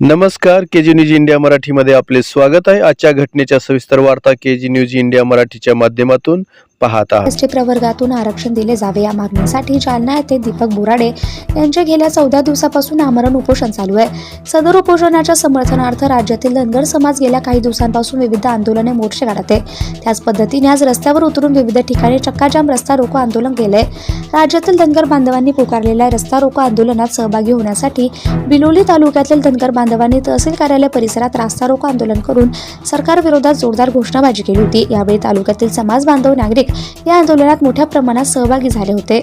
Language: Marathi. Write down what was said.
नमस्कार के जी न्यूज इंडिया मराठीमध्ये आपले स्वागत आहे. आजच्या घटनेच्या सविस्तर वार्ता के जी न्यूज इंडिया मराठीच्या माध्यमातून. पाहत आहात. प्रवर्गातून आरक्षण दिले जावे या मागणीसाठी जालना येथे दीपक बोराडे यांचे गेल्या चौदा दिवसापासून आमरण उपोषण चालू आहे. सदर उपोषणाच्या समर्थनार्थ राज्यातील धनगर समाज गेल्या काही दिवसांपासून विविध आंदोलने मोर्चे काढत आहे. त्याच पद्धतीने आज रस्त्यावर उतरून विविध ठिकाणी चक्काजाम रस्ता रोको आंदोलन केले राज्यातील धनगर बांधवांनी पुकारलेल्या रस्ता रोको आंदोलनात सहभागी होण्यासाठी बिलोली तालुक्यातील धनगर बांधवांनी तहसील कार्यालय परिसरात रास्ता रोको आंदोलन करून सरकारविरोधात जोरदार घोषणाबाजी केली होती. यावेळी तालुक्यातील समाज बांधव नागरिक या आंदोलनात मोठ्या प्रमाणात सहभागी झाले होते.